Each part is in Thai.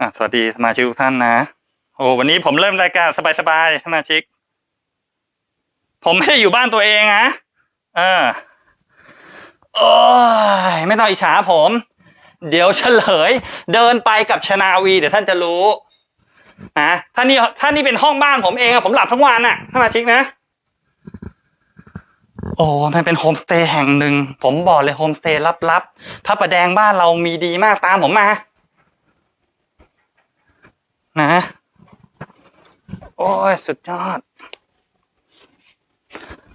อะสวัสดีสมาชิกทุกท่านนะโอ้วันนี้ผมเริ่มรายการสบายๆสมาชิก ผมไม่ได้อยู่บ้านตัวเองนะเออโอ้ยไม่ต้องอิจฉาผม เดี๋ยวเฉลย เดินไปกับชนาวีเดี๋ยวท่านจะรู้นะถ้านี่ถ้านี่เป็นห้องบ้านผมเองอะผมหลับทั้งวันอะสมาชิกนะ โอ้มันเป็นโฮมสเตย์แห่งหนึ่ง ผมบอกเลยโฮมสเตย์ลับๆพระประแดงบ้านเรามีดีมากตามผมมา นะ โอ้ย สุดยอด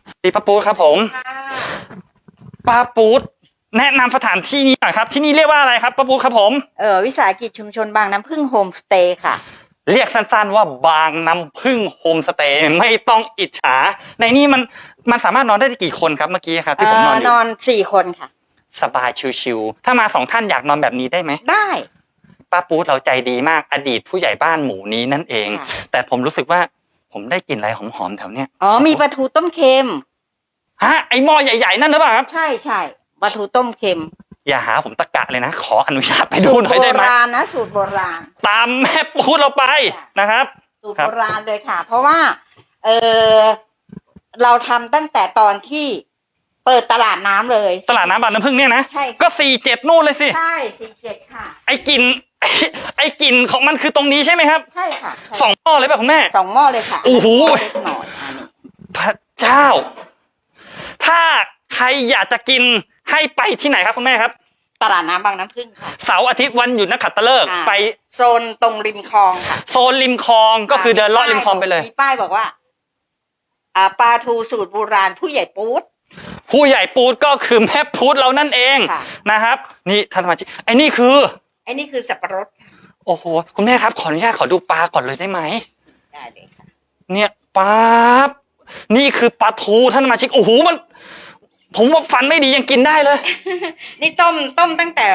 สวัสดีป้าปูดครับผมป้าปูดแนะนำสถานที่นี้หน่อยครับ ที่นี่เรียกว่าอะไรครับป้าปูดครับผม เออวิสาหกิจชุมชนบางน้ำพึ่งโฮมสเตย์ค่ะ เรียกสั้นๆว่าบางน้ำพึ่งโฮมสเตย์ไม่ต้องอิจฉา ในนี้มันมันสามารถนอนได้กี่คนครับเมื่อกี้ครับที่ผมนอนอเอ่อนยู่อนสี่คนค่ะ สบายชิวๆถ้ามาสองท่านอยากนอนแบบนี้ได้ไหมได้ ป้าปูดเราใจดีมากอดีตผู้ใหญ่บ้านหมู่นี้นั่นเอง ค่ะ แต่ผมรู้สึกว่าผมได้กลิ่นอะไรหอมๆแถวเนี้ยอ๋อมีปลาทูต้มเค็ม ฮะไอหม้อใหญ่ๆนั่นหรือเปล่าครับ ใช่ใช่ปลาทูต้มเค็มอย่าหาผมตะกะเลยนะ ขออนุญาตไปดูหน่อยได้ไหมสูตรโบราณนะสูตรโบราณ ตามแม่ปูดเราไปนะครับ สูตรครับ โบราณเลยค่ะ เพราะว่าเออเราทำตั้งแต่ตอนที่เปิดตลาดน้ำเลย ตลาดน้ำบางน้ำพึ่งเนี่ยนะ ใช่ก็สี่เจ็ดนู่นเลยสิ ใช่สี่เจ็ดค่ะ ไอกลิ่น ไอ้ไอกลิ่นของมันคือตรงนี้ใช่ไหมครับใช่ค่ะใช่สองหม้อเลยป่ะคุณแม่ สองหม้อเลยค่ะโอ้โห เล็กหน่อยอันนี้พระเจ้า ถ้าใครอยากจะกินให้ไปที่ไหนครับคุณแม่ครับ ตลาดน้ำบางน้ำพึ่งค่ะ เสาร์อาทิตย์วันหยุดนักขัตฤกษ์อ่าไปโซนตรงริมคลองค่ะโซนริมคลองก็คือเดินเลาะริมคลองไปเลย มีป้ายบอกว่า อ่าปลาทูสูตรโบราณผู้ใหญ่ปู๊ด ผู้ใหญ่ปูดก็คือแม่ปูดเรานั่นเองค่ะ นะครับ นี่ท่านสมาชิกไอ้นี่คือไอ้นี่คือสับปะรดค่ะโอ้โหคุณแม่ครับขออนุญาตขอดูปลาก่อนเลยได้ไหม ได้เลยค่ะ เนี่ยปั๊บนี่คือปลาทูท่านสมาชิกโอ้โหมัน ผมว่าฟันไม่ดียังกินได้เลย นี่ต้มต้มตั้งแต่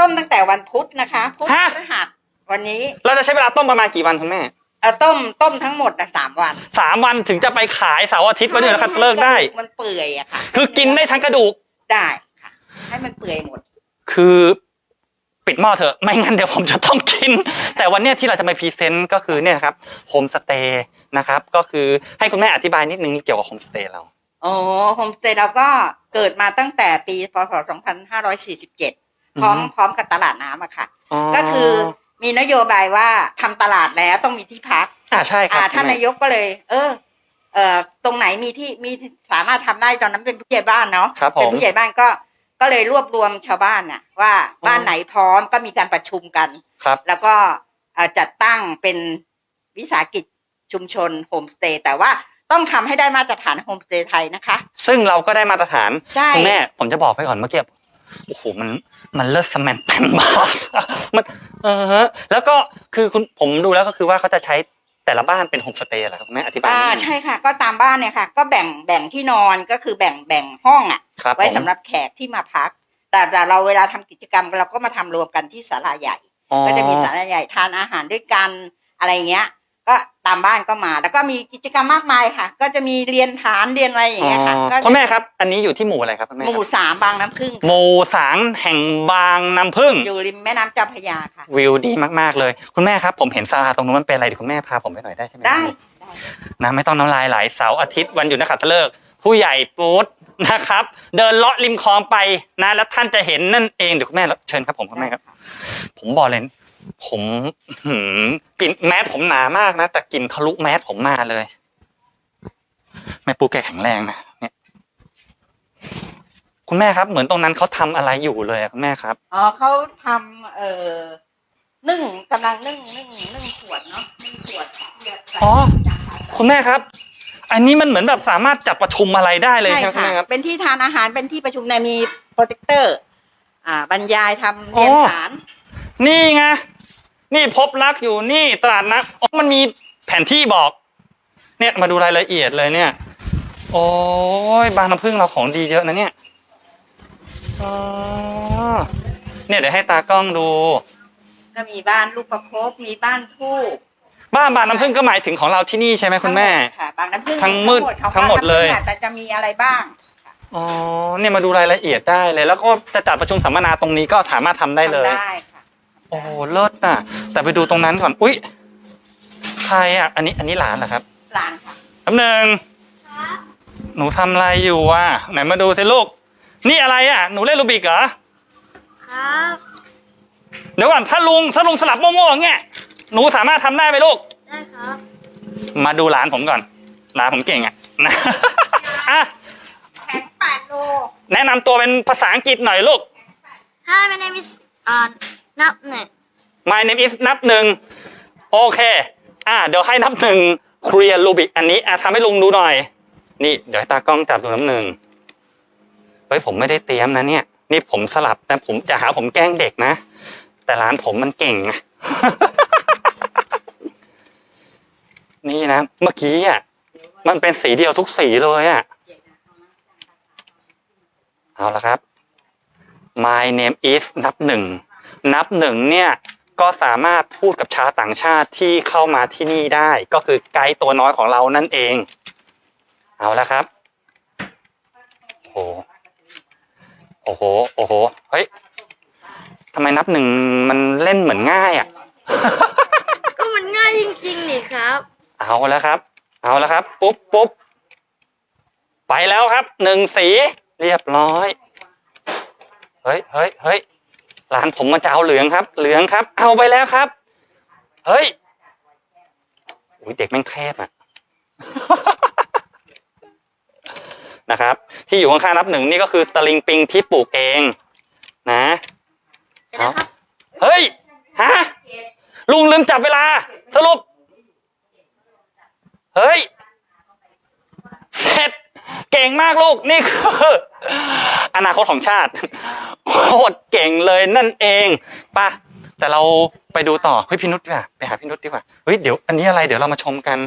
ต้มตั้งแต่วันพุธนะคะพุธฮะพฤหัสวันนี้เราจะใช้เวลาต้มประมาณกี่วันคุณแม่เออต้มต้มทั้งหมดอะสามวันสามวันถึงจะไปขายเสาร์อาทิตย์วันหยุดนักขัตฤกษ์ได้ มันเปื่อยอะค่ะคือกินได้ทั้งกระดูก ได้ค่ะ ให้มันเปื่อยหมด คือ ปิดหม้อเถอะไม่งั้นเดี๋ยวผมจะต้องกิน แต่วันเนี้ยที่เราจะมาพรีเซนต์ก็คือเนี่ยครับโฮมสเตย์นะครับก็คือให้คุณแม่อธิบายนิดนึงเกี่ยวกับโฮมสเตย์เราอ๋อโฮมสเตย์เราก็เกิดมาตั้งแต่ปีพศ 2547 พร้อมอือฮึพร้อมกับตลาดน้ำอะค่ะอ๋อก็คือมีนโยบายว่าทำตลาดแล้วต้องมีที่พักอ่าใช่ครัอ่าบท่านคุณแม่นายกก็เลย เออเอ่อตรงไหนมีที่มีสามารถทำได้ตอนนั้นเป็นผู้ใหญ่บ้านเนาะครับผเป็นมผู้ใหญ่บ้านก็ ก็เลยรวบรวมชาวบ้านน่ะ ว่าอ๋อบ้านไหนพร้อมก็มีการประชุมกัน ครับ แล้วก็เอ่อจัดตั้งเป็นวิสาหกิจชุมชนโฮมสเตย์แต่ว่าต้องทำให้ได้มาตรฐานโฮมสเตย์ไทยนะคะ ซึ่งเราก็ได้มาตรฐานใช่คุณแม่ผมจะบอกไว้ก่อนเมื่อกี้โอ้โหมันมันเลิศสแมนแตนมากมันเออฮะแล้วก็คือคุณผมดูแล้วก็คือว่าเขาจะใช้ แต่ละบ้านเป็นโฮมสเตย์เหรอครับคุณแม่อธิบายอ่านิดนึงใช่ค่ะ ก็ตามบ้านเนี่ยค่ะ ก็แบ่งแบ่งที่นอนก็คือแบ่งแบ่งห้องอะครับไว้ผมสำหรับแขกที่มาพัก แต่แต่เราเวลาทำกิจกรรมเราก็มาทำรวมกันที่ศาลาใหญ่อ๋อก็จะมีศาลาใหญ่ทานอาหารด้วยกันอะไรเงี้ย ก็ตามบ้านก็มา แล้วก็มีกิจกรรมมากมายค่ะ ก็จะมีเรียนฐานเรียนอะไรอย่างเงี้ยค่ะอ๋อก็คุณแม่ครับ อันนี้อยู่ที่หมู่อะไรครับคุณแม่หครับมู่สามบางน้ำพึ่งหมู่สางแห่งบางน้ำพึ่ง อยู่ริมแม่น้ำเจ้าพระยาค่ะ วิวดีมากๆเลย คุณแม่ครับผมเห็นศาลาตรงนู้นมันเป็นอะไรเดี๋ยวคุณแม่พาผมไปหน่อยได้ใช่ไหมได้ได้นะไม่ต้องน้ำลายไหลเสาร์อาทิตย์วันหยุดนักขัตฤกษ์ผู้ใหญ่ปูดนะครับ เดินเลาะริมคลองไปนะ แล้วท่านจะเห็นนั่นเองเดี๋ยวคุณแม่เชิญครับผมคุณแม่ครับ ผมบอกเลย ผมหืมกลินแมสผมหนามากนะ แต่กลินทะลุแมสผมมาเลย แม่ปูแกแข็งแรงนะเนี่ยคุณแม่ครับ เหมือนตรงนั้นเขาทำอะไรอยู่เลยอะคุณแม่ครับ อ๋อเขาทำเอ่อนึ่งกำลังนึ่งนึ่งนึ่งขวดเนาะนึ่งขวดเดือดใส่อ๋อจากขายคุณแม่ครับ อันนี้มันเหมือนแบบสามารถจัดประชุมอะไรได้เลยใช่ใช่ไหมคุณค่ะ แม่ครับ เป็นที่ทานอาหารเป็นที่ประชุมในมีโปรเจคเตอร์ อ่า บรรยายทำเรียนอ๋อ ฐาน นี่ไง นี่พบรักอยู่นี่ตลาดนัดอ๋อมันมีแผนที่บอก เนี่ยมาดูรายละเอียดเลยเนี่ย โอ้ยบางน้ำพึ่งเราของดีเยอะนะเนี่ยอ๋อเนี่ยเดี๋ยวให้ตากล้องดู ก็มีบ้านลูกประคบมีบ้านผู้บ้านบางน้ำพึ่งก็หมายถึงของเราที่นี่ใช่ไหมคุณแม่ทั้งหดค่ะบางน้ำพึ่งทั้งมืดของทั้งหมดเลยบ้านน้ำผึ้งอะแต่จะมีอะไรบ้าง อ๋อเนี่ยมาดูรายละเอียดได้เลย แล้วก็จะจัดประชุมสัมมนาตรงนี้ก็สามารถทำได้เลยทำได้ค่ะ โอ้โหเลิศอะ แต่ไปดูตรงนั้นก่อน อุ๊ยใครอะ อันนี้อันนี้หลานเหรอครับหลานค่ะคำหนึ่งหนูทำอะไรอยู่อะไหนมาดูสิลูก นี่อะไรอะ หนูเล่นรูบิกเหรอ ครับเดี๋ยวก่อนถ้าลุงถ้าลุงสลับโม่ๆอย่างเงี้ยหนูสามารถทำได้ไหมลูก ได้ครับมาดูหลานผมก่อน หลานผมเก่งอะนะอะแข็งแปดโลแนะนำตัวเป็นภาษาอังกฤษหน่อยลูก Hi my name is อ่า นับหนึ่ง My name is นับหนึ่งโอเค อะเดี๋ยวให้นับหนึ่งเคลียร์รูบิกอันนี้อะทำให้ลุงดูหน่อย นี่ เดี๋ยวตากล้องจับดูน้ำหนึ่งเฮ้ยผมไม่ได้เตรียมนะเนี่ย นี่ผมสลับแต่ผมจะหาผมแกล้งเด็กนะ แต่ร้านผมมันเก่งไงนี่นะ เมื่อกี้อะ มันเป็นสีเดียวทุกสีเลยอะ เอาละครับ My name is นับหนึ่ง นับหนึ่งเนี่ยก็สามารถพูดกับชาวต่างชาติที่เข้ามาที่นี่ได้ ก็คือไกด์ตัวน้อยของเรานั่นเอง เอาละครับโอ้โหโอ้โหโอ้โหเฮ้ยทำไมนับหนึ่งมันเล่นเหมือนง่ายอะ ก็มันง่ายจริงๆนี่ครับ เอาแล้วครับ เอาแล้วครับ ปุ๊บปุ๊บไปแล้วครับหนึ่งสีเรียบร้อย เฮ้ยเฮ้ยเฮ้ย หลานผมมาจะเอาเหลืองครับ เหลืองครับ เอาไปแล้วครับ เฮ้ยอุ้ยเด็กแม่งเทพอะนะครับ ที่อยู่ข้างๆนับหนึ่งนี่ก็คือตะลิงปิงที่ปลูกเองนะเสร็จแล้วครับเฮ้ยฮะลุงลืมจับเวลา สรุป เฮ้ย เสร็จ เก่งมากลูกนี่คืออนาคตของชาติโคตรเก่งเลยนั่นเองป่ะแต่เราไปดูต่อเฮ้ยพี่นุชดีกว่าไปหาพี่นุชดีกว่าเฮ้ยเดี๋ยวอันนี้อะไรเดี๋ยวเรามาชมกัน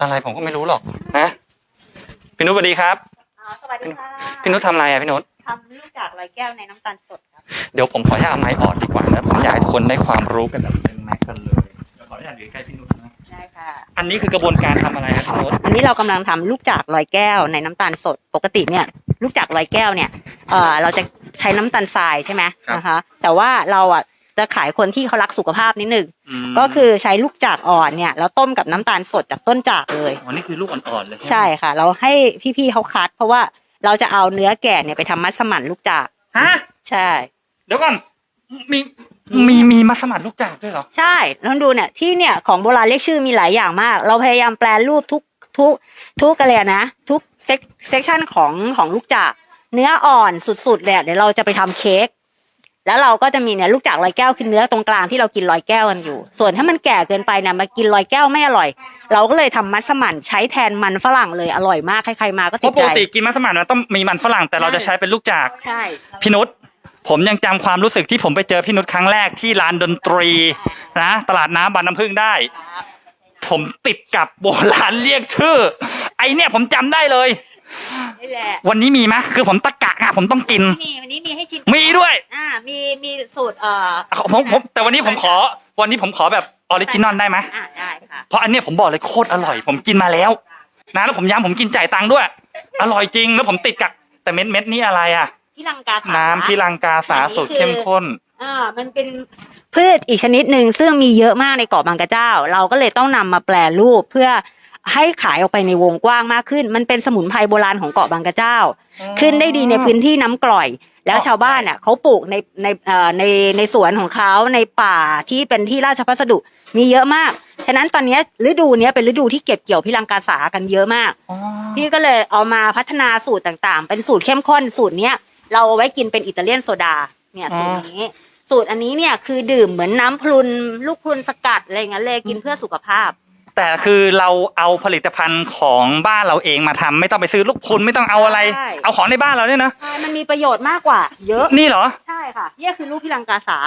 อะไรผมก็ไม่รู้หรอกนะพี่นุชสวัสดีครับอ๋อสวัสดีค่ะพี่นุชทำอะไรอะพี่นุชทำลูกจากลอยแก้วในน้ำตาลสดครับเดี๋ยวผมขออนุญาตเอาไม้ออดดีกว่านะผมอยากให้ทุกคนได้ความรู้กันแบบเป็นแม็กกันเลยเดี๋ยวขออ นุญาตอยู่ใกล้พี่นุชนะ ได้ค่ะ อันนี้คือกระบวนการทำอะไรครับพี่นุชอันนี้เรากำลังทำลูกจากลอยแก้วในน้ำตาลสดปกติเนี่ย ลูกจากลอยแก้วเนี่ยเออเราจะใช้น้ำตาลทรายใช่ไหมนะคะ แต่ว่าเราอะจะขายคนที่เขารักสุขภาพนิดนึงมก็คือใช้ลูกจากอ่อนเนี่ยแล้วต้มกับน้ำตาลสดจากต้นจากเลย อ๋อนี่คือลูกอ่อนๆเลยใช่ค่ะ เราให้พี่ๆเขาคัด เพราะว่าเราจะเอาเนื้อแก่เนี่ยไปทำมัสมั่นลูกจากฮะ ใช่ เดี๋ยวก่อนมี มีมีมัสมั่นลูกจากด้วยเหรอ ใช่ลองดูเนี่ยที่เนี่ยของโบราณเรียกชื่อมีหลายอย่างมาก เราพยายามแปลรูปทุกทุกทุกอะไรนะ ทุกเซกเซกชันของของลูกจากเนื้ออ่อนสุดๆเลยอะเดี๋ยวเราจะไปทำเค้กแล้วเราก็จะมีเนี่ยลูกจากลอยแก้วคือเนื้อตรงกลางที่เรากินลอยแก้วกันอยู่ ส่วนถ้ามันแก่เกินไปเนี่ยมากินลอยแก้วไม่อร่อย เราก็เลยทำมัสมั่นใช้แทนมันฝรั่งเลยอร่อยมากใครๆมาก็เพติดราะปใจกติกินมัสมั่นมันต้องมีมันฝรั่งแต่เราจะใช้เป็นลูกจากใช่พี่นุช ผมยังจำความรู้สึกที่ผมไปเจอพี่นุชครั้งแรกที่ร้านดนตรีนะตลาดน้ำบานน้ำพึ่งได้ ผมติดกับโบราณเรียกชื่อ ไอเนี่ยผมจำได้เลยนี่แหละวันนี้มีไหมคือผมตะกะอะผมต้องกินมีวันนี้มีให้ชิมมีด้วยอ่ามีมีสูตรเอ่ออะผมผมแต่วันนี้ผมขอ วันนี้ผมขอแบบออริจินอลได้ไหมอ่าได้ค่ะเพราะอันเนี้ยผมบอกเลยโคตรอร่อย ผมกินมาแล้วนะแล้วผมย้ำผมกินจ่ายตังค์ด้วย อร่อยจริงแล้วผมติดกับแต่เม็ดเม็ดๆนี่อะไรอะ พี่ลังกาสาน้ำพี่ลังกาสาสูตรเข้มข้น อ่ามันเป็นพืชอีกชนิดหนึ่งซึ่งมีเยอะมากในเกาะบางกระเจ้า เราก็เลยต้องนำมาแปลรูปเพื่อให้ขายออกไปในวงกว้างมากขึ้น มันเป็นสมุนไพรโบราณของเกาะบางกระเจ้า ขึ้นได้ดีในพื้นที่น้ำกร่อย แล้วชาวบ้านอะเขาปลูกในในเอ่อในในสวนของเขาในป่าที่เป็นที่ราชพัสดุมีเยอะมาก ฉะนั้นตอนเนี้ยฤดูเนี้ยเป็นฤดูที่เก็บเกี่ยวพิรังกาสากันเยอะมาก พี่ก็เลยเอามาพัฒนาสูตรต่างๆ เป็นสูตรเข้มข้นสูตรเนี้ย เราเอาไว้กินเป็นอิตาเลียนโซดา เนี่ยอ๋อสูตรนี้ สูตรอันนี้เนี่ยคือดื่มเหมือนน้ำพลุนลูกพลุนสกัดอะไรอย่างเงี้ยเลยกินเพื่อสุขภาพ แต่คือเราเอาผลิตภัณฑ์ของบ้านเราเองมาทำไม่ต้องไปซื้อลูกคุณไม่ต้องเอาอะไร ใช่ เอาของในบ้านเราเนี่ยนะใช่มันมีประโยชน์มากกว่า เยอะ นี่เหรอ ใช่ค่ะเนี่ยคือลูกพิรังกาสา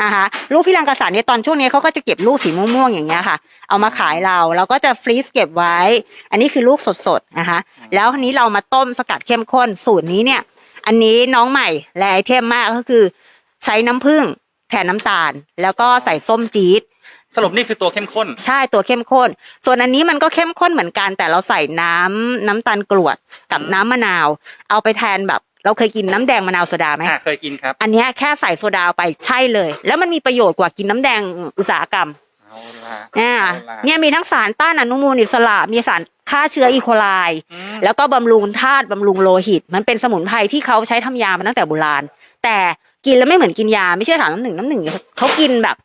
อ่าฮะลูกพิรังกาสาเนี่ยตอนช่วงนี้เขาก็จะเก็บลูกสีม่วงๆอย่างเงี้ยค่ะ เอามาขายเราเราก็จะฟรีซเก็บไว้ อันนี้คือลูกสดๆนะคะแล้วทีนี้เรามาต้มสกัดเข้มข้นสูตรนี้เนี่ย อันนี้น้องใหม่และไอเทมมากก็คือ ใช้น้ำผึ้งแทนน้ำตาล แล้วก็ใส่ส้มจี๊ดสรุปนี่คือตัวเข้มข้น ใช่ตัวเข้มข้น ส่วนอันนี้มันก็เข้มข้นเหมือนกัน แต่เราใส่น้ำน้ำตาลกรวดกับน้ำมะนาว เอาไปแทนแบบ เราเคยกินน้ำแดงมะนาวโซดาไหมอ่าเคยกินครับ อันเนี้ยแค่ใส่โซดาไปใช่เลย แล้วมันมีประโยชน์กว่ากินน้ำแดงอุตสาหกรรม เอาละเนี่ยเอาล่ะเนี่ยมีทั้งสารต้านอนุมูลอิสระมีสาร ฆ่าเชื้ออีโคไลอืมแล้วก็บำรุงธาตุบำรุงโลหิต มันเป็นสมุนไพรที่เขาใช้ทำยามาตั้งแต่โบราณ แต่กินแล้วไม่เหมือนกินยาไม่เชื่อถามน้ำหนึ่งน้ำหนึ่งเขากินแบบ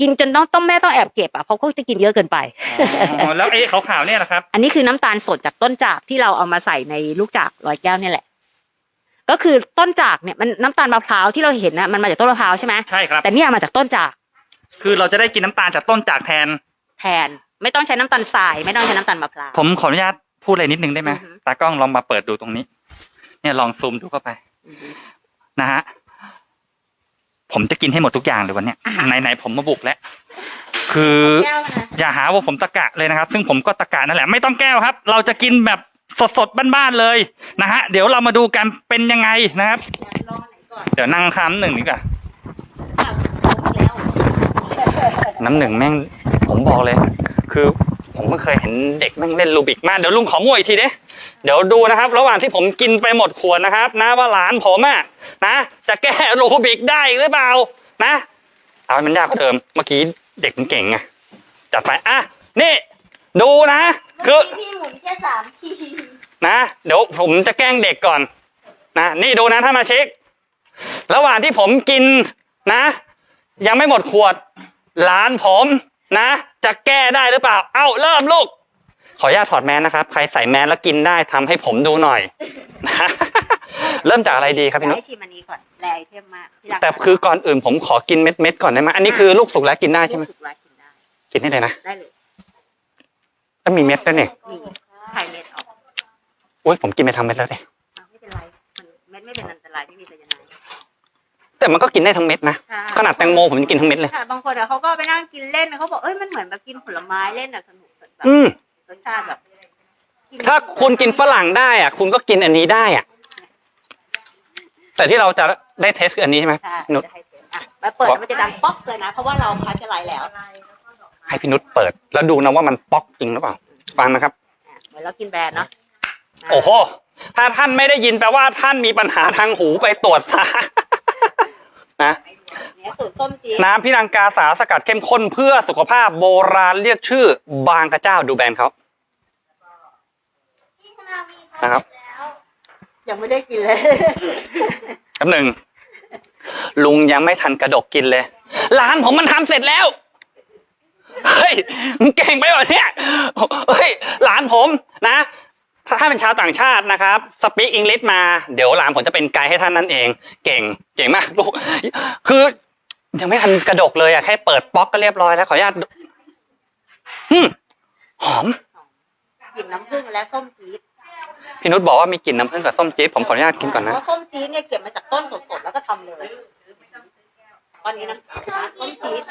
กินจนต้องต้องแม่ต้องแอบเก็บอะเพราะเขาจะกินเยอะเกินไปอ๋อแล้วไอ้ขาวๆเนี่ยนะครับ อันนี้คือน้ำตาลสดจากต้นจากที่เราเอามาใส่ในลูกจากร้อยแก้วเนี่ยแหละก็คือต้นจากเนี่ยมันน้ำตาลมะพร้าวที่เราเห็นนะมันมาจากต้นมะพร้าวใช่ไหมใช่ครับแต่เนี่ยมาจากต้นจาก คือเราจะได้กินน้ำตาลจากต้นจากแทน แทน ไม่ต้องใช้น้ำตาลทราย ไม่ต้องใช้น้ำตาลมะพร้าว ผมขออนุญาตพูดอะไรนิดนึงได้ไหมอือฮึ ตากล้องลองมาเปิดดูตรงนี้ เนี่ยลองซูมดูเข้าไปนะฮะ ผมจะกินให้หมดทุกอย่างเลยวันเนี้ยไหนๆผมมาบุกแล้ว คือแก้วนะอย่าหาว่าผมตะกะเลยนะครับ ซึ่งผมก็ตะกะนั่นแหละ ไม่ต้องแก้วครับ เราจะกินแบบสดๆบ้านๆเลยนะฮะ เดี๋ยวเรามาดูกันเป็นยังไงนะครับ ลองอันไหนก่อนเดี๋ยวนั่งคำหนึ่งดีกว่า อะเอาแล้วน้ำหนึ่งแม่ง ผมบอกเลย คือผมเพิ่งเคยเห็นเด็กแม่งเล่นลูบิกมาเดี๋ยวลุงขอมั่วอีกทีเด้เดี๋ยวดูนะครับ ระหว่างที่ผมกินไปหมดขวดนะครับนะว่าหลานผมอะนะ จะแก้ลูบิกได้หรือเปล่านะเอาให้มันยากกว่าเดิมเมื่อกี้เด็กมันเก่งไงจัดไปอะนี่ ดูนะคือพี่หมุนแค่สามทีนะ เดี๋ยวผมจะแกล้งเด็กก่อนนะนี่ดูนะถ้ามาเช็ค ระหว่างที่ผมกินนะ ยังไม่หมดขวดหลานผม นะ จะแก้ได้หรือเปล่า เอ้าเริ่มลูก ขออนุญาตถอดแมสนะครับ ใครใส่แมสแล้วกินได้ทำให้ผมดูหน่อยนะเริ่มจากอะไรดีครับพี่นุชให้ชิมอันนี้ก่อนแรไอเทมมากที่รักแต่คือก่อนอื่นผมขอกินเม็ดๆก่อนได้ไหมอันนี้คือลูกสุกแล้วกินได้ใช่ไหมลูกสุกแล้วกินได้ กินได้เลยนะ ได้เลยแล้วมีเม็ดด้วยเนี่ยมีไข่เม็ดออกโอ้ยผมกินไปทั้งเม็ดแล้วเนี่ย แต่มันก็กินได้ทั้งเม็ดนะค่ะขนาดแตงโมผมยังกินทั้งเม็ดเลย ค่ะบางคนอะเขาก็ไปนั่งกินเล่นนะเขาบอกเอ้ยมันเหมือนแบบกินผลไม้เล่นอะสนุกแบบอืม รสชาติแบบนถ้าคุณกินฝรั่งได้อะ คุณก็กินอันนี้ได้อะ แต่ที่เราจะได้เทสคืออันนี้ใช่ไหมใช่พี่นุชจะให้เต็มอะแล้วเปิดแล้วมันจะดังป๊อกเลยนะ เพราะว่าเราพัชไลท์แล้วอะให้พี่นุชเปิด แล้วดูนะว่ามันป๊อกจริงหรือเปล่า ฟังนะครับ เหมือนเรากินแบรนด์เนาะะโอ้โห ถ้าท่านไม่ได้ยินแปลว่าท่านมีปัญหาทางหูไปตรวจซะ นะเนี่ยสูตรส้มจี๊ดน้ำพิรังกาสาสกัดเข้มข้นเพื่อสุขภาพโบราณเรียกชื่อ บางกระเจ้าดูแบรนด์เขาพี่ธนาวีนะครับแล้วยังไม่ได้กินเลยคำหนึ่งลุงยังไม่ทันกระดกกินเลย ร้านผมมันทำเสร็จแล้ว เฮ้ยมึงเก่งไปวะเนี่ย เฮ้ย หลานผมนะ ถ้าถ้าเป็นชาวต่างชาตินะครับสปีกอังกฤษมาเดี๋ยวหลานผมจะเป็นไกด์ให้ท่านนั่นเอง เก่งเก่งมากลูกคือยังไม่ทันกระดกเลยอะแค่เปิดป๊อกก็เรียบร้อยแล้วขออนุญาตดูอืมหอมกลิ่นน้ำผึ้งและส้มจี๊ดพี่นุชบอกว่ามีกลิ่นน้ำผึ้งกับส้มจี๊ดผมขออนุญาตกินก่อนเพนะราะส้มจี๊ดเนี่ยเก็บมาจากต้นสดๆแล้วก็ทำเลยตอนนี้นะส้มจี๊ด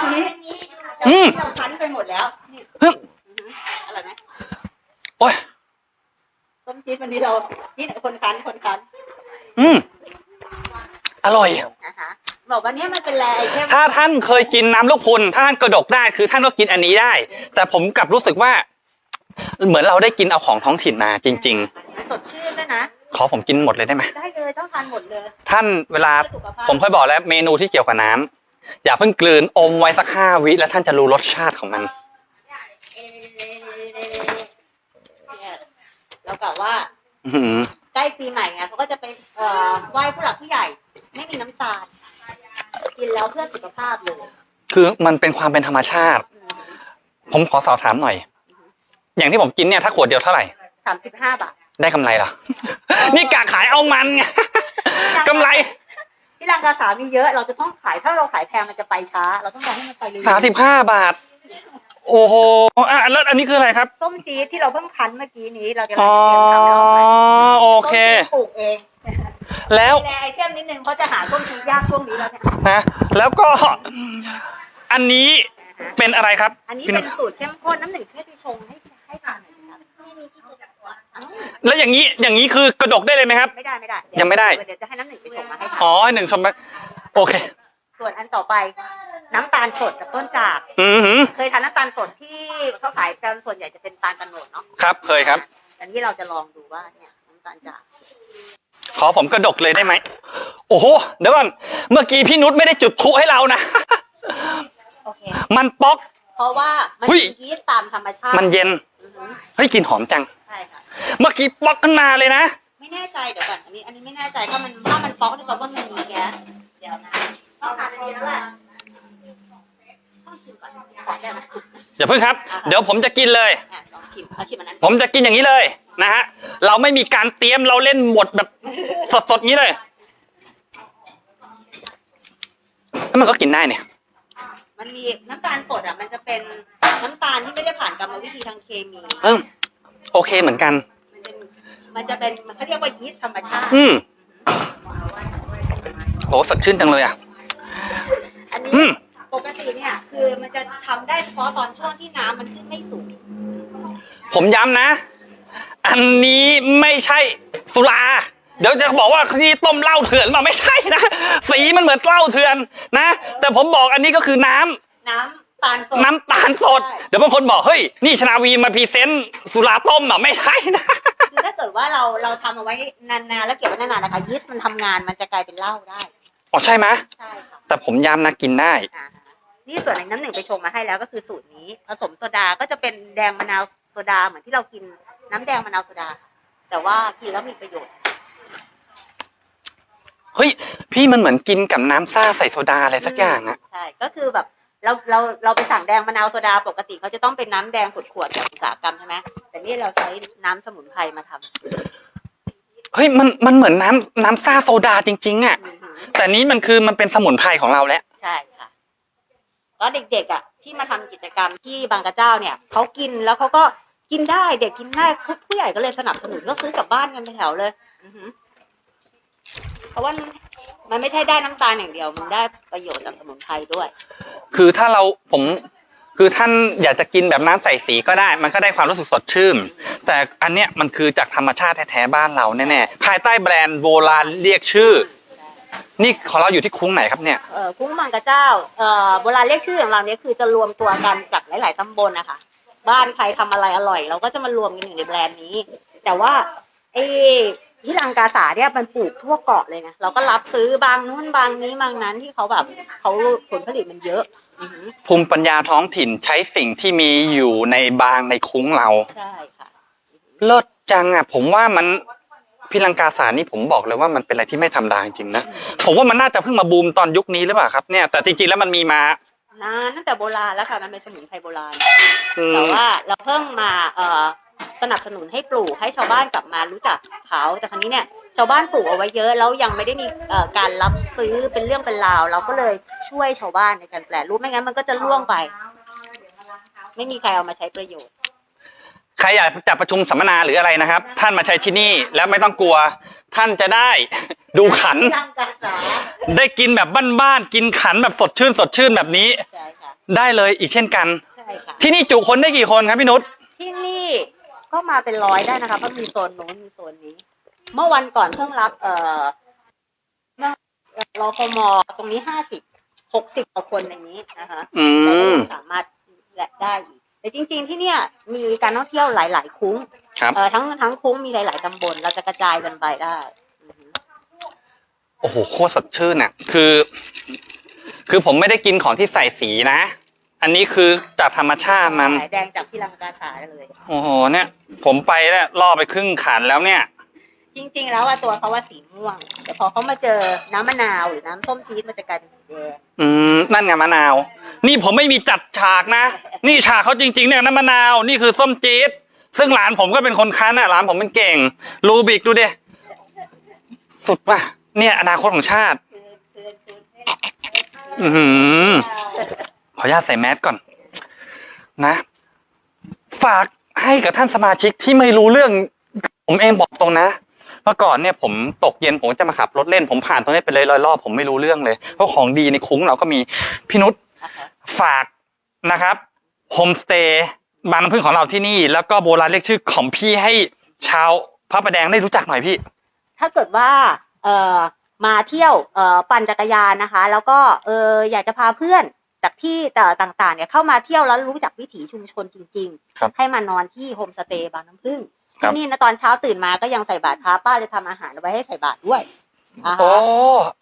ตอนนี้อืมเราคั้นไปหมดแล้วนี่อืมอือหืออร่อยไหมโอ้ย ส้มจี๊ดวันนี้เรา นี่คนคั้นคนคั้นอืมอร่อย นะคะบอกว่าเนี่ยมันเป็นแรไอเทมถ้าท่านเคยกินน้ำลูกพรุนถ้าท่านกระดกได้คือท่านก็กินอันนี้ได้ แต่ผมกลับรู้สึกว่า เหมือนเราได้กินเอาของท้องถิ่นมาจริง สดชื่นด้วยนะ ๆ ขอผมกินหมดเลยได้ไหมได้เลยต้องทานหมดเลยท่านเวลา เพื่อสุขภาพผมเคยบอกแล้วเมนูที่เกี่ยวกับน้ำอย่าเพิ่งกลืนอมไว้สักห้าวิแล้วท่านจะรู้รสชาติของมันเนี่ย เรากล่าวว่าอื้อหือใกล้ปีใหม่ไงเขาก็จะไปเอ่อไหว้ผู้หลักผู้ใหญ่ ไม่มีน้ำตาล กินแล้วเพื่อสุขภาพเลยคือมันเป็นความเป็นธรรมชาติ ผมขอสอบถามหน่อย อย่างที่ผมกินเนี่ยถ้าขวดเดียวเท่าไหร่ สามสิบห้าบาท ได้กำไรเหรอ นี่กะขายเอามันไงกำไรที่รังกาสามีเยอะ เราจะต้องขายถ้าเราขายแพงมันจะไปช้า เราต้องรอให้มันไปเรื่อยสามสิบห้าบาท โอ้โหอะแล้วอันนี้คืออะไรครับๆส้มจี๊ดที่เราเพิ่งคั้นเมื่อกี้นี้ เราจะอ๋อเตรียมทำรอบใหม่โอเค ส้มจี๊ดปลูกเองแล้วแรไอเทมนิดนึงเพราะจะหาส้มจี๊ดยากช่วงนี้แล้วเนี่ยนะ แล้วก็อันนี้เป็นอะไรครับอันนี้พี่เป็นุนชสูตรเข้มข้นน้ำหนึ่งช่วยไปชงให้ให้ทานหน่อยนะครับไม่มีที่กดกดอ้าวแล้วอย่างนี้อย่างนี้คือกระดกได้เลยไหมครับ ไม่ได้ไม่ได้ยังไม่ได้ เดี๋ยวจะให้น้ำหนึ่งไปชงมาให้ทาน อ๋อหนึ่งชมไปโอเค ส่วนอันต่อไปน้ำตาลสดจากต้นจาก อือหือเคยทานน้ำตาลสดที่เขาขายกันส่วนใหญ่จะเป็นตาลตะโนดเนาะครับเคยครับ อันนี้เราจะลองดูว่าเนี่ยน้ำตาลจากขอผมกระดกเลยได้ไหม โอ้โห เดี๋ยวก่อนเมื่อกี้พี่นุชไม่ได้จุดพลุให้เรานะ โอเค มันป๊อก เพราะว่ามันเฮ้ยมียีสต์ตามธรรมชาติมันเย็น อือหือเฮ้ยกลิ่นหอมจัง ใช่ค่ะ เมื่อกี้ป๊อกขึ้นมาเลยนะ ไม่แน่ใจเดี๋ยวก่อนอันนี้ อันนี้ไม่แน่ใจถ้ามันถ้ามันป๊อกนี่แปลว่ามันมีแก๊สเดี๋ยวนะ ต้องทานอันนี้แล้วแหละต้องชิมก่อนขอได้ไหมอย่าเพิ่งครับ เดี๋ยวผมจะกินเลย อะลองชิมเอาชิมอันนั้นผมจะกินอย่างนี้เลยนะฮะ เราไม่มีการเตรียมเราเล่นหมดแบบสดๆนี้เลยแล้วมันก็กินได้เนี่ย มันมีน้ำตาลสดอะ มันจะเป็นน้ำตาลที่ไม่ได้ผ่านกรรมวิธีทางเคมี เออโอเคเหมือนกัน มันจะมันจะเป็นมันเขาเรียกว่ายีสต์ธรรมชาติ อืมโหสดชื่นจังเลยอะ อันนี้อืม ปกติเนี่ย คือมันจะทำได้เฉพาะตอนช่วงที่น้ำมันขึ้นไม่สูง ผมย้ำนะ อันนี้ไม่ใช่สุรา เดี๋ยวจะบอกว่าที่ต้มเหล้าเถื่อนมาไม่ใช่นะ สีมันเหมือนเหล้าเถื่อนนะ แต่ผมบอกอันนี้ก็คือน้ำ น้ำตาลสดน้ำตาลสด ใช่เดี๋ยวบางคนบอก เฮ้ย นี่ชนาวีมาพรีเซนต์สุราต้มเหรอไม่ใช่นะ คือถ้าเกิดว่าเราเราทำเอาไว้นานๆแล้วเก็บไว้นานๆนะคะยีสต์มันทำงานมันจะกลายเป็นเหล้าได้ อ๋อใช่ไหมใช่ค่ะแต่ผมย้ำนะกินได้ อ่าฮะนี่ส่วนในน้ำหนึ่งไปชงมาให้แล้วก็คือสูตรนี้ผสมโซดาก็จะเป็นแดงมะนาวโซดาเหมือนที่เรากินน้ำแดงมะนาวโซดา แต่ว่ากินแล้วมีประโยชน์ เฮ้ย พี่มันเหมือนกินกับน้ำซ่าใส่โซดาอะไรสักอย่างอะใช่ ก็คือแบบเราเราเราไปสั่งแดงมะนาวโซดาปกติเขาจะต้องเป็นน้ำแดงขวดๆแบบอุตสาหกรรมใช่ไหมแต่นี่เราใช้น้ำสมุนไพรมาทำเฮ้ยมันมันเหมือนน้ำน้ำซ่าโซดาจริง ๆอะอือหือ แต่นี้มันคือมันเป็นสมุนไพรของเราแล้ว ใช่ค่ะก็เด็กๆอะ ที่มาทำกิจกรรมที่บางกระเจ้าเนี่ยเขากินแล้วเขาก็กินได้เด็กกินได้ผู้ใหญ่ก็เลยสนับสนุนก็ซื้อกลับบ้านกันไปแถวเลย อือหือเพราะว่ามันไม่ใช่ได้น้ำตาลอย่างเดียว มันได้ประโยชน์จากสมุนไพรด้วย คือถ้าเราผมคือท่านอยากจะกินแบบน้ำใส่สีก็ได้ มันก็ได้ความรู้สึกสดชื่น แต่อันเนี้ยมันคือจากธรรมชาติแท้ๆบ้านเราแน่ๆภายใต้แบรนด์โบราณเรียกชื่อ นี่ของเราอยู่ที่คุ้งไหนครับเนี่ย เอ่อกุ้งมังกระเจ้าเอ่อโบราณเรียกชื่อของเราเนี่ยคือจะรวมตัวกันจากหลาย ๆตำบลนะคะบ้านใครทำอะไรอร่อย เราก็จะมารวมกันอยู่ในแบรนด์นี้ แต่ว่าไอ้ที่ลังกาสาเนี่ยมันปลูกทั่วเกาะเลยนะเราก็รับซื้อบางนู้นบางนี้บางนั้นที่เขาแบบเขาผลผลิตมันเยอะอือหือภูมิปัญญาท้องถิ่นใช้สิ่งที่มีอยู่ในบางในคุ้งเรา ใช่ค่ะ เลิศจังอะ ผมว่ามัน พิลังกาสารนี่ผมบอกเลยว่ามันเป็นอะไรที่ไม่ธรรมดาจริงๆนะผมว่ามันน่าจะเพิ่งมาบูมตอนยุคนี้หรือเปล่าครับเนี่ยแต่จริงๆแล้วมันมีมานานตั้งแต่โบราณแล้วค่ะมันเป็นสมุนไพรโบราณอืมแต่ว่าเราเพิ่งมาเอ่อสนับสนุนให้ปลูกให้ชาวบ้านกลับมารู้จักเขาแต่ครั้นี้เนี่ยชาวบ้านปลูกเอาไว้เยอะแล้วยังไม่ได้มีเอ่อการรับซื้อเป็นเรื่องเป็นราว เราก็เลยช่วยชาวบ้านในการแปลรูปไม่งั้นมันก็จะล่วงไป ไม่มีใครเอามาใช้ประโยชน์ ใครอยากจัดประชุมสัมมนาหรืออะไรนะครับ ท่านมาใช้ที่นี่แล้วไม่ต้องกลัว ท่านจะได้ ดูขันร่างกายสาได้กินแบบบ้านๆกินขันแบบสดชื่นสดชื่นแบบนี้ ใช่ค่ะ ได้เลยอีกเช่นกัน ใช่ค่ะ ที่นี่จุคนได้กี่คนครับพี่นุชที่นี่ก็มาเป็นร้อยได้นะคะเพราะมีโซนโน้นมีโซนนี้ เมื่อวันก่อนเพิ่งรับ เอ่อเมื่อรอพมตรงนี้ห้าสิบหกสิบกว่าคนอย่างนี้นะคะอืแต่ก็มยังสามารถและได้อีก แต่จริงๆที่เนี่ยมีการท่องเที่ยวหลาย ๆ คุ้งครับ เอ่อทั้งทั้งคุ้งมีหลาย ๆตำบลเราจะกระจายกันไปได้อือฮึโอ้โหโคตรสดชื่นอะ คือ คือผมไม่ได้กินของที่ใส่สีนะ อันนี้คือจากธรรมชาติมันสายแดงจากที่ลังกาสาเลย โอ้โหเนี่ย ผมไปแล้วล่อไปครึ่งขันแล้วเนี่ย จริง ๆ แล้วอะตัวเขาว่าสีม่วง แต่พอเขามาเจอน้ำมะนาวหรือน้ำส้มจี๊ดมันจะกลายเป็นสีแดงอืมนั่นไงมะนาว นี่ผมไม่มีจัดฉากนะ นี่ฉากเขาจริงๆเนี่ยน้ำมะนาวนี่คือส้มจี๊ดซึ่งหลานผมก็เป็นคนคั้นอะหลานผมเป็นเก่ง รูบิกดูดิสุดว่ะเนี่ยอนาคตของชาติ คือคือคืออือหือ ขออนุญาตใส่แมสก่อน นะ ฝากให้กับท่านสมาชิกที่ไม่รู้เรื่อง ผมเองบอกตรงนะ เมื่อก่อนเนี่ยผมตกเย็นผมจะมาขับรถเล่นผมผ่านตรงนี้ไปเลยร้อยรอบผมไม่รู้เรื่องเลยเพราะของดีในคุ้งเราก็มีพี่นุชนะคะฝากนะครับโฮมสเตย์บางน้ำพึ่งของเราที่นี่ แล้วก็โบราณเรียกชื่อของพี่ให้ชาวพระประแดงได้รู้จักหน่อยพี่ ถ้าเกิดว่าเอ่อมาเที่ยวเอ่อปั่นจักรยานนะคะ แล้วก็เอออยากจะพาเพื่อนจากที่ต่างๆเนี่ยเข้ามาเที่ยวแล้วรู้จักวิถีชุมชนจริงครับๆให้มานอนที่โฮมสเตย์บางน้ำพึ่ง ครับ ที่นี่นะตอนเช้าตื่นมาก็ยังใส่บาตรพระป้าจะทำอาหารเอาไว้ให้ใส่บาตรด้วยอ่าฮะ โอ้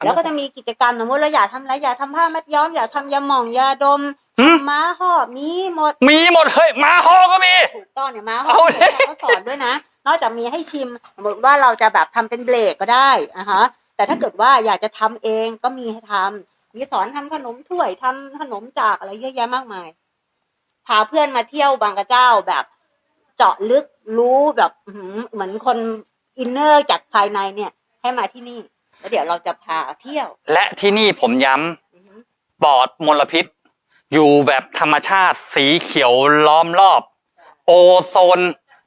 แล้วก็จะมีกิจกรรมสมมติเราอยากทำอะไรอยากทำผ้ามัดย้อมอยากทำยาหม่องยาดมหึม้าห่อมีหมดมีหมดเฮ้ยหมาฮอก็มี ถูกต้องเนี่ยม้าห่เอาอดิ เขาสอนด้วยนะ นอกจากมีให้ชิมสมมติว่าเราจะแบบทำเป็นเบรกก็ได้อะฮะแต่ถ้าเกิดว่าอยากจะทำเองก็มีให้ทำมีสอนทำขนมถ้วยทำขนมจากอะไรเยอะแยะมากมายพาเพื่อนมาเที่ยวบางกระเจ้าแบบเจาะลึกรู้แบบอื้อหือเหมือนคนอินเนอร์จากภายในเนี่ย ให้มาที่นี่ แล้วเดี๋ยวเราจะพาเที่ยว และที่นี่ผมย้ำอือหือปลอดมลพิษ อยู่แบบธรรมชาติสีเขียวล้อมรอบ โอโซน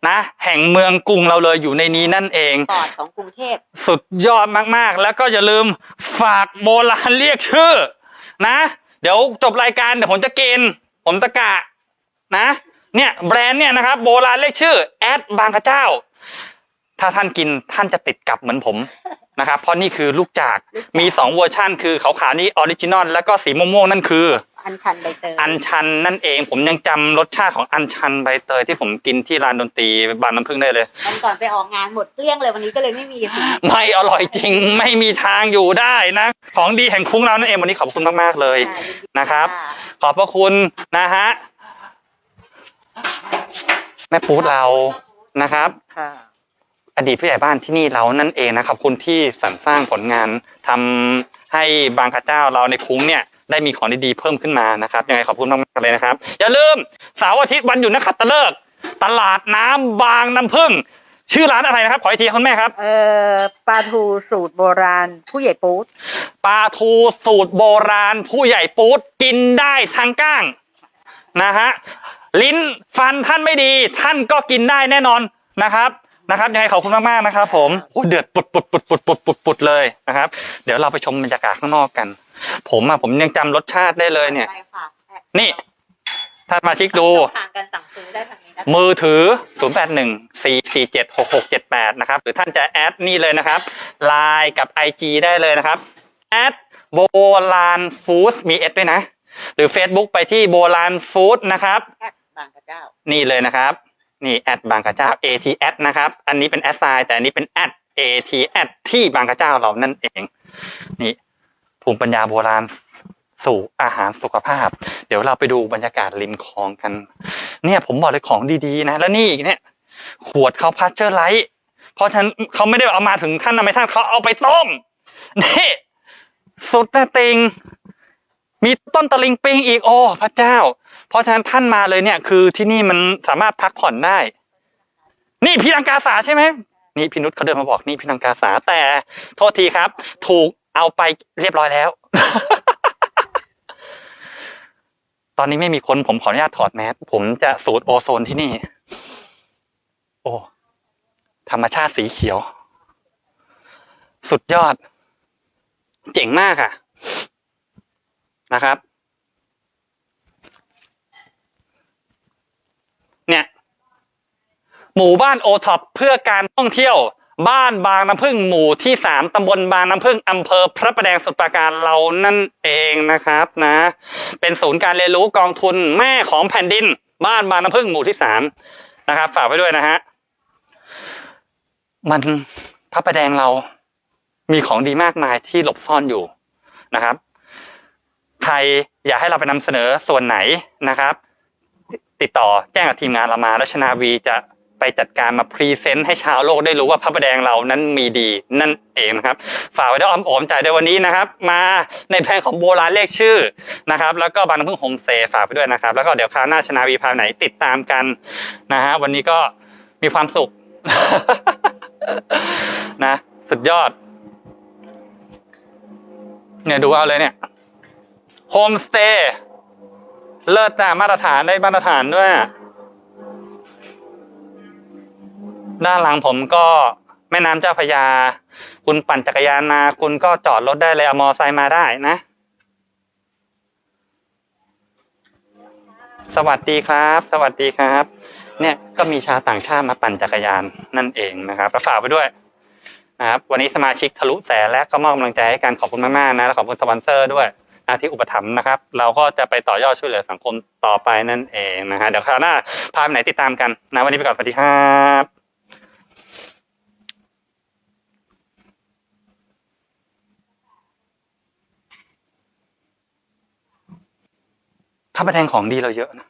นะแห่งเมืองกรุงเราเลยอยู่ในนี้นั่นเองปอดของกรุงเทพ สุดยอดมากๆ แล้วก็อย่าลืมฝากโบราณเรียกชื่อ นะ เดี๋ยวจบรายการเดี๋ยวผมจะเกณฑ์ผมตะกะนะ เนี่ยแบรนด์เนี่ยนะครับโบราณเรียกชื่อแอดบางกระเจ้า ถ้าท่านกินท่านจะติดกับเหมือนผมนะครับ เพราะนี่คือลูกจากมีสองเวอร์ชั่น คือขาวๆนี่ออริจินอลแล้วก็สีม่วงๆนั่นคือ อันชันใบเตยอันชันนั่นเองผมยังจำรสชาติของอันชันใบเตยที่ผมกินที่ร้านดนตรีบางน้ำพึ่งได้เลยวันก่อนไปออกงานหมดเกลี้ยงเลยวันนี้ก็เลยไม่มีสิไม่อร่อยจริงไม่มีทางอยู่ได้นะ ของดีแห่งคุ้งเรานั่นเองวันนี้ขอบคุณมากๆเลยค่ะยิดีนะครับ ขอบพระคุณนะฮะแม่ปูดเรานะครับ ค่ะ อดีตผู้ใหญ่บ้านที่นี่เรานั่นเองนะขอบคุณที่สรรสร้างผลงานทำให้บางกระเจ้าเราในคุ้งเนี่ยได้มีของดีๆเพิ่มขึ้นมานะครับยังไงขอบคุณมากๆเลยนะครับ อย่าลืมเสาร์อาทิตย์วันหยุดนักขัตฤกษ์ตลาดน้ำบางน้ำพึ่ง ชื่อร้านอะไรนะครับ ขออีกทีคุณแม่ครับ เอ่อปลาทูสูตรโบราณ ผู้ใหญ่ปูดปลาทูสูตรโบราณผู้ใหญ่ปูดกินได้ทั้งก้างนะฮะ ลิ้นฟันท่านไม่ดี ท่านก็กินได้แน่นอนนะครับนะครับยังไงขอบคุณมากๆนะครับ ผมโอ้เดือดปุดปุดปุดปุดปุดปุดปุดเลยนะครับ เดี๋ยวเราไปชมบรรยากาศข้างนอกกัน ผมอะผมยังจำรสชาติได้เลยเนี่ยไปค่ะนี่ถ้ามาชิกดูทางการสั่งซื้อได้ทางนี้นะมือถือ 0 8 1 4 4 7 6 6 7 8 นะครับ หรือท่านจะแอดนี่เลยนะครับ Line กับ IG ได้เลยนะครับแอดโบราณฟู้ดมีเอสด้วยนะ หรือ Facebook ไปที่โบราณฟู้ดนะครับแอด บางกระเจ้า นี่เลยนะครับ นี่แอดบางกระเจ้า AT แอดนะครับ อันนี้เป็นแอดไซน์แต่อันนี้เป็นแอด AT แอดที่บางกระเจ้าเรานั่นเอง นี่ภูมิปัญญาโบราณสู่อาหารสุขภาพ เดี๋ยวเราไปดูบรรยากาศริมคลองกัน เนี่ยผมบอกเลยของดีๆนะ แล้วนี่เนี่ยขวดเขาพัชเจอร์ไลท์เพราะฉะนั้นเขาไม่ได้เอามาถึงขั้นทำไมท่านเขาเอาไปต้มนี่สุดแต่ติง มีต้นตะลิงปิงอีกโอ้พระเจ้า เพราะฉะนั้นท่านมาเลยเนี่ยคือที่นี่มันสามารถพักผ่อนได้ นี่พี่ลังกาสาใช่ไหมนี่พี่นุชเขาเดินมาบอกนี่พี่ลังกาสาแต่โทษทีครับ ถูกเอาไปเรียบร้อยแล้ว ตอนนี้ไม่มีคนผมขออนุญาตถอดแมสผมจะสูดโอโซนที่นี่ โอ้ธรรมชาติสีเขียว สุดยอด เจ๋งมากอะนะครับ เนี่ย หมู่บ้านโอท็อปเพื่อการท่องเที่ยว บ้านบางน้ำพึ่งหมู่ที่สามตำบลบางน้ำพึ่งอำเภอพระประแดงสมุทรปราการเรานั่นเองนะครับนะ เป็นศูนย์การเรียนรู้กองทุนแม่ของแผ่นดิน บ้านบางน้ำพึ่งหมู่ที่สามนะครับ ฝากไว้ด้วยนะฮะมันพระประแดงเรามีของดีมากมายที่หลบซ่อนอยู่นะครับ ใครอยากให้เราไปนำเสนอส่วนไหนนะครับ ติดต่อแจ้งกับทีมงานเรามารัชนาวีจะ จัดการมาพรีเซนต์ให้ชาวโลกได้รู้ว่าพระประแดงเรานั้นมีดีนั่นเองนะครับ ฝากไว้ด้วยอ้อมโอมใจในวันนี้นะครับ มาในแพลนของโบราณเลขชื่อนะครับ แล้วก็บางพึ่งโฮมสเตย์ฝากไปด้วยนะครับ แล้วก็เดี๋ยวคราวหน้าชนาวีพาไหนติดตามกันนะฮะวันนี้ก็มีความสุขนะ สุดยอด เนี่ยดูเอาเลยเนี่ยโฮมสเตย์เลิศแต่มาตรฐานได้มาตรฐานด้วย ด้านหลังผมก็แม่น้ำเจ้าพยา คุณปั่นจักรยานมา คุณก็จอดรถได้เลยเอามอไซค์มาได้นะ สวัสดีครับ สวัสดีครับ เนี่ยก็มีชาวต่างชาติมาปั่นจักรยานนั่นเองนะครับแล้วฝากไปด้วยนะครับวันนี้สมาชิกทะลุแสนและก็มอบกำลังใจให้กันขอบคุณมากๆนะและขอบคุณสปอนเซอร์ด้วยนะที่อุปถัมภ์นะครับ เราก็จะไปต่อยอดช่วยเหลือสังคมต่อไปนั่นเองนะฮะเดี๋ยวคราวหน้าพาไปไหนติดตามกันนะวันนี้ไปก่อนสวัสดีครับ พระประแดงของดีเราเยอะนะ